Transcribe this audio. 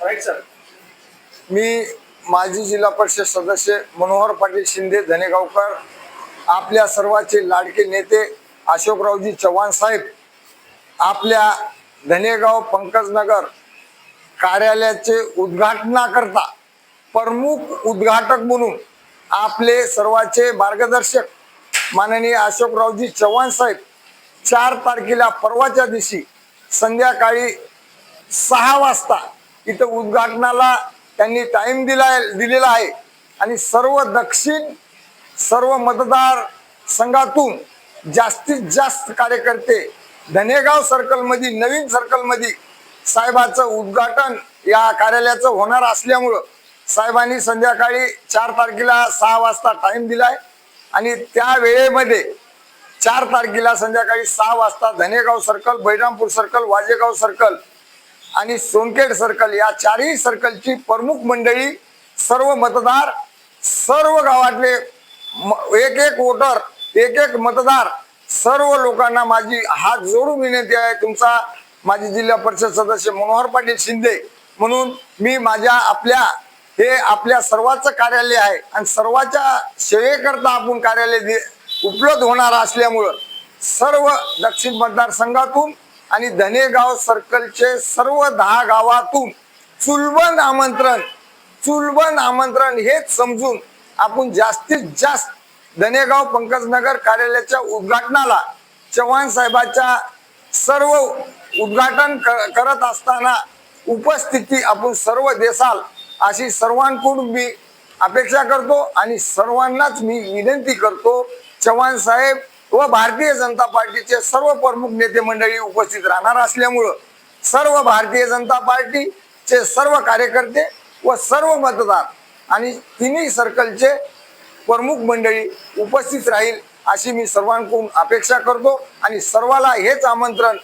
Right sir मी माजी जिल्हा परिषद सदस्य मनोहर पाटील शिंदे धनेगावकर आपल्या सर्वाचे लाडके नेते अशोकरावजी चव्हाण साहेब आपल्या धनेगाव पंकजनगर कार्यालयाचे उद्घाटनाकरता प्रमुख उद्घाटक म्हणून आपले सर्वाचे मार्गदर्शक माननीय अशोकरावजी चव्हाण साहेब चार तारखेला परवाच्या दिवशी संध्याकाळी सहा वाजता इथं उद्घाटनाला त्यांनी टाईम दिला दिलेला आहे. आणि सर्व दक्षिण सर्व मतदार संघातून जास्तीत जास्त कार्यकर्ते धनेगाव सर्कलमध्ये नवीन सर्कलमध्ये साहेबाचं उद्घाटन या कार्यालयाचं होणार असल्यामुळं साहेबांनी संध्याकाळी चार तारखेला सहा वाजता टाईम दिलाय. आणि त्या वेळेमध्ये चार तारखेला संध्याकाळी सहा वाजता Dhanegaon circle Bairampur circle Wajegaon circle आणि सोनखेड सर्कल या चारही सर्कलची प्रमुख मंडळी सर्व मतदार सर्व गावातले एक एक वोटर एक एक मतदार सर्व लोकांना माझी हात जोडून विनंती आहे. तुमचा माझी जिल्हा परिषद सदस्य मनोहर पाटील शिंदे म्हणून मी माझ्या आपल्या हे आपल्या सर्वांचं कार्यालय आहे आणि सर्वांच्या सेवेकरता आपण कार्यालय दे- उपलब्ध होणार असल्यामुळं सर्व दक्षिण मतदारसंघातून आणि धनेगाव सर्कलचे सर्व दहा गावातून चुलबंद आमंत्रण चुलबंद आमंत्रण हेच समजून आपण जास्तीत जास्त धनेगाव पंकजनगर कार्यालयाच्या उद्घाटनाला चव्हाण साहेबाच्या सर्व उद्घाटन क- करत असताना उपस्थिती आपण सर्व देसाल अशी सर्वांकडून मी अपेक्षा करतो आणि सर्वांनाच मी विनंती करतो. चव्हाण साहेब व भारतीय जनता पार्टीचे सर्व प्रमुख नेते मंडळी उपस्थित राहणार असल्यामुळं सर्व भारतीय जनता पार्टीचे सर्व कार्यकर्ते व सर्व मतदार आणि तिन्ही सर्कलचे प्रमुख मंडळी उपस्थित राहील अशी मी सर्वांकडून अपेक्षा करतो आणि सर्वाला हेच आमंत्रण